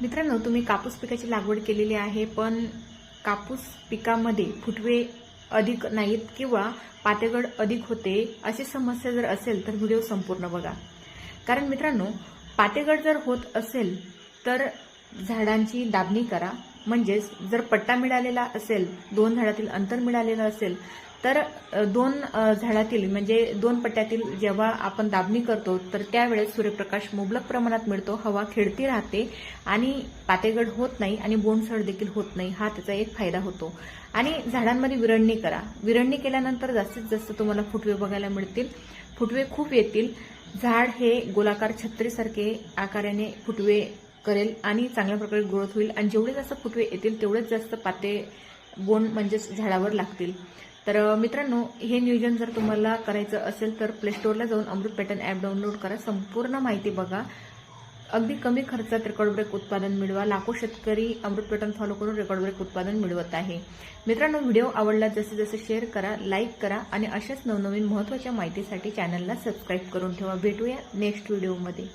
मित्रांनो तुम्ही कापूस पिकाची लागवड केलेली आहे पण कापूस पिकामध्ये फुटवे अधिक नाहीत किंवा पातेगड अधिक होते अशी समस्या जर असेल तर व्हिडिओ संपूर्ण बघा. कारण मित्रांनो पातेगड जर होत असेल तर झाडांची दाबणी करा म्हणजेच जर पट्टा मिळालेला असेल दोन झाडातील अंतर मिळालेलं असेल तर दोन झाडातील म्हणजे दोन पट्ट्यातील जेव्हा आपण दाबणी करतो तर त्यावेळेस सूर्यप्रकाश मुबलक प्रमाणात मिळतो हवा खेळती राहते आणि पातेगड होत नाही आणि बोंडसड देखील होत नाही हा त्याचा एक फायदा होतो. आणि झाडांमध्ये विरळणी करा. विरळणी केल्यानंतर जास्तीत जास्त तुम्हाला फुटवे बघायला मिळतील. फुटवे खूप येतील. झाड हे गोलाकार छत्रीसारखे आकाराने फुटवे करेल आणि चांगल्या प्रकारे ग्रोथ होईल. आणि जेवढे जास्त फुटवे येतील तेवढेच जास्त पाते बोंड म्हणजेच झाडावर लागतील. तर मित्रांनो हे नियोजन जर तुम्हाला करायचं असेल तर प्ले स्टोअरला जाऊन अमृत पॅटर्न ॲप डाउनलोड करा. संपूर्ण माहिती बघा. अगदी कमी खर्चात रेकॉर्ड ब्रेक उत्पादन मिळवा. लाखो शेतकरी अमृत पॅटर्न फॉलो करून रेकॉर्ड ब्रेक उत्पादन मिळवत आहे. मित्रांनो व्हिडिओ आवडला जसे जसे शेअर करा लाईक करा आणि अशाच नवनवीन महत्त्वाच्या माहितीसाठी चॅनलला सबस्क्राईब करून ठेवा. भेटूया नेक्स्ट व्हिडिओमध्ये